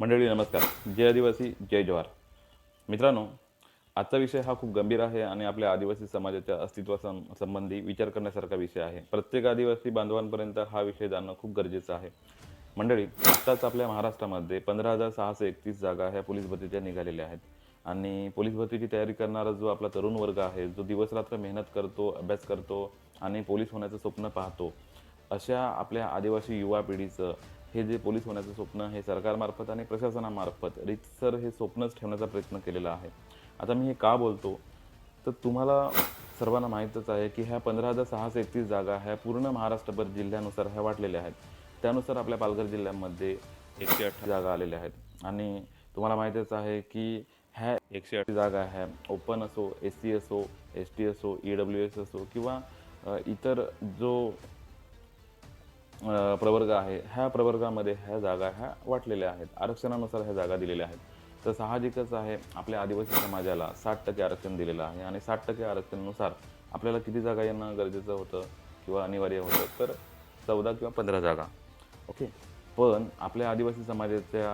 मंडळी नमस्कार. जय आदिवासी जय जवाहर. मित्रांनो आजचा विषय हा खूप गंभीर आहे आणि आपल्या आदिवासी समाजाच्या अस्तित्वासं संबंधी विचार करण्यासारखा विषय आहे. प्रत्येक आदिवासी बांधवांपर्यंत हा विषय जाणं खूप गरजेचं आहे. मंडळी आत्ताच आपल्या महाराष्ट्रामध्ये पंधरा हजार सहाशे एकतीस जागा ह्या पोलीस भरतीच्या निघालेल्या आहेत. आणि पोलीस भरतीची तयारी करणारा जो आपला तरुण वर्ग आहे जो दिवसरात्र मेहनत करतो अभ्यास करतो आणि पोलीस होण्याचं स्वप्न पाहतो अशा आपल्या आदिवासी युवा पिढीचं हे जे पोलीस होण्याचं स्वप्न हे सरकारमार्फत आणि प्रशासनामार्फत रितसर हे स्वप्नच ठेवण्याचा प्रयत्न केलेला आहे. आता मी हे का बोलतो? तर तुम्हाला सर्वांना माहीतच आहे की ह्या पंधरा हजार सहाशे एकतीस जागा ह्या पूर्ण महाराष्ट्रभर जिल्ह्यानुसार ह्या वाटलेल्या आहेत. त्यानुसार आपल्या पालघर जिल्ह्यामध्ये एकशे अठरा जागा आलेल्या आहेत. आणि तुम्हाला माहीतच आहे की ह्या एकशे अठरा जागा ह्या ओपन असो एस सी असो एस टी असो ई डब्ल्यू एस असो किंवा इतर जो प्रवर्ग आहे. ह्या प्रवर्गामध्ये ह्या जागा ह्या वाटलेल्या आहेत. आरक्षणानुसार ह्या जागा दिलेल्या आहेत. तर साहजिकच आहे आपल्या आदिवासी समाजाला साठ टक्के आरक्षण दिलेलं आहे आणि साठ टक्के आरक्षणानुसार आपल्याला किती जागा येणं गरजेचं होतं किंवा अनिवार्य होतं? तर चौदा किंवा पंधरा जागा. ओके? पण आपल्या आदिवासी समाजाच्या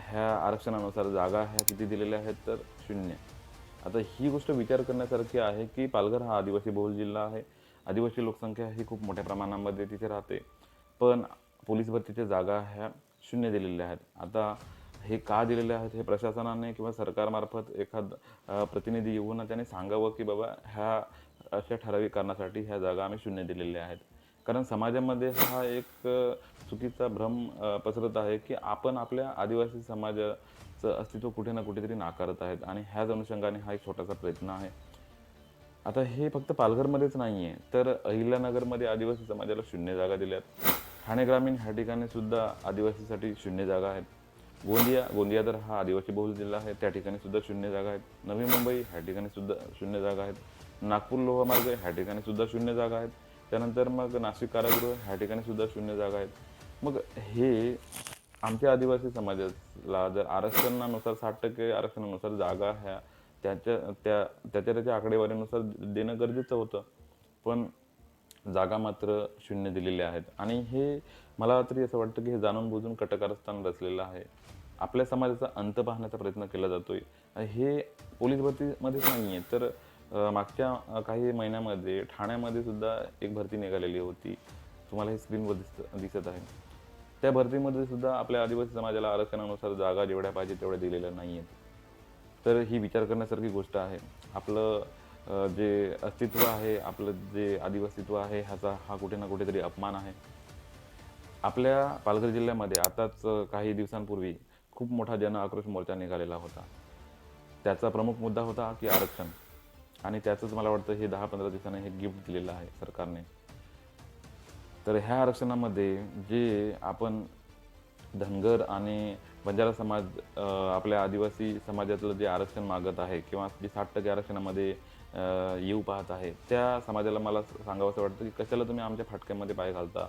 ह्या आरक्षणानुसार जागा ह्या किती दिलेल्या आहेत? तर शून्य. आता ही गोष्ट विचार करण्यासारखी आहे की पालघर हा आदिवासी बहुल जिल्हा आहे. आदिवासी लोकसंख्या ही खूप मोठ्या प्रमाणामध्ये तिथे राहते. पण पोलीस भरतीच्या जागा ह्या शून्य दिलेल्या आहेत. आता हे का दिलेले आहेत हे प्रशासनाने किंवा सरकारमार्फत एखाद प्रतिनिधी येऊन त्याने सांगावं की बाबा ह्या अशा ठराविक कारणासाठी ह्या जागा आम्ही शून्य दिलेल्या आहेत. कारण समाजामध्ये हा एक चुकीचा भ्रम पसरत आहे की आपण आपल्या आदिवासी समाजाचं अस्तित्व कुठे ना कुठेतरी नाकारत आहेत आणि ह्याच अनुषंगाने हा एक छोटासा प्रयत्न आहे. आता हे फक्त पालघरमध्येच नाही आहे तर अहिल्यानगरमध्ये आदिवासी समाजाला शून्य जागा दिल्यात. ठाणे ग्रामीण ह्या ठिकाणी सुद्धा आदिवासीसाठी शून्य जागा आहेत. गोंदिया गोंदिया तर हा आदिवासी बहुल जिल्हा आहे. त्या ठिकाणी सुद्धा शून्य जागा आहेत. नवी मुंबई ह्या ठिकाणी सुद्धा शून्य जागा आहेत. नागपूर लोहमार्ग ह्या ठिकाणी सुद्धा शून्य जागा आहेत. त्यानंतर मग नाशिक कारागृह ह्या ठिकाणी सुद्धा शून्य जागा आहेत. मग हे आमच्या आदिवासी समाजाला जर आरक्षणानुसार साठ टक्के आरक्षणानुसार जागा ह्या त्याच्या त्या त्याच्या त्याच्या आकडेवारीनुसार देणं गरजेचं होतं. पण जागा मात्र शून्य दिलेल्या आहेत. आणि हे मला तरी असं वाटतं की हे जाणून बुजून कटकारस्थान रचलेलं आहे. आपल्या समाजाचा अंत पाहण्याचा प्रयत्न केला जातोय. हे पोलीस भरतीमध्येच नाही आहे तर मागच्या काही महिन्यामध्ये ठाण्यामध्ये सुद्धा एक भरती निघालेली होती. तुम्हाला हे स्क्रीनवर दिसत दिसत आहे. त्या भरतीमध्ये सुद्धा आपल्या आदिवासी समाजाला आरक्षणानुसार जागा जेवढ्या पाहिजे तेवढ्या दिलेल्या नाही आहेत तर ही विचार करण्यासारखी गोष्ट आहे. आपलं जे अस्तित्व आहे आपलं जे आदिवासीत्व आहे ह्याचा हा कुठे ना कुठेतरी अपमान आहे. आपल्या पालघर जिल्ह्यामध्ये आताच काही दिवसांपूर्वी खूप मोठा जन आक्रोश मोर्चा निघालेला होता. त्याचा प्रमुख मुद्दा होता की आरक्षण. आणि त्याचंच मला वाटतं हे दहा पंधरा दिवसांनी हे गिफ्ट दिलेलं आहे सरकारने. तर ह्या आरक्षणामध्ये जे आपण धनगर आणि बंजारा समाज आपल्या आदिवासी समाजातलं जे आरक्षण मागत आहे किंवा जे साठ टक्के आरक्षणामध्ये येऊ पाहत आहे त्या समाजाला मला सांगावं असं वाटतं की कशाला तुम्ही आमच्या फाटक्यामध्ये पाय घालता?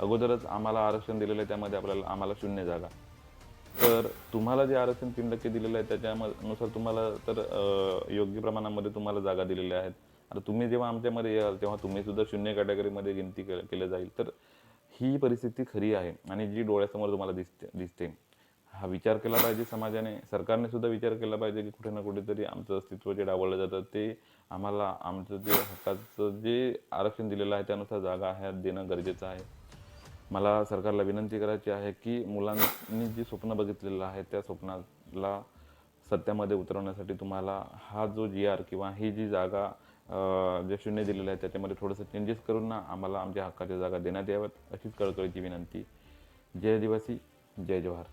अगोदरच आम्हाला आरक्षण दिलेलं आहे त्यामध्ये आपल्याला आम्हाला शून्य जागा. तर तुम्हाला जे आरक्षण तीन टक्के दिलेलं आहे त्याच्यानुसार तुम्हाला तर योग्य प्रमाणामध्ये तुम्हाला जागा दिलेल्या आहेत. आता तुम्ही जेव्हा आमच्यामध्ये याल तेव्हा तुम्ही सुद्धा शून्य कॅटेगरीमध्ये गिनती केलं जाईल. तर ही परिस्थिती खरी आहे आणि जी डोळ्यासमोर तुम्हाला दिसते दिसते. हा विचार केला पाहिजे समाजाने. सरकारने सुद्धा विचार केला पाहिजे की कुठे ना कुठेतरी आमचं अस्तित्व जे डावलं जातं ते आम्हाला आमचं जे हक्काचं जे आरक्षण दिलेलं आहे त्यानुसार जागा ह्या देणं गरजेचं आहे. मला सरकारला विनंती करायची आहे की मुलांनी जी स्वप्न बघितलेलं आहे त्या स्वप्नाला सत्यामध्ये उतरवण्यासाठी तुम्हाला हा जो जी आर किंवा ही जी जागा जे शून्य दिलेलं आहे त्याच्यामध्ये थोडंसं चेंजेस करून ना आम्हाला आमच्या हक्काच्या जागा देण्यात याव्यात. अशीच कळकळीची विनंती. जय आदिवासी जय जवाहर.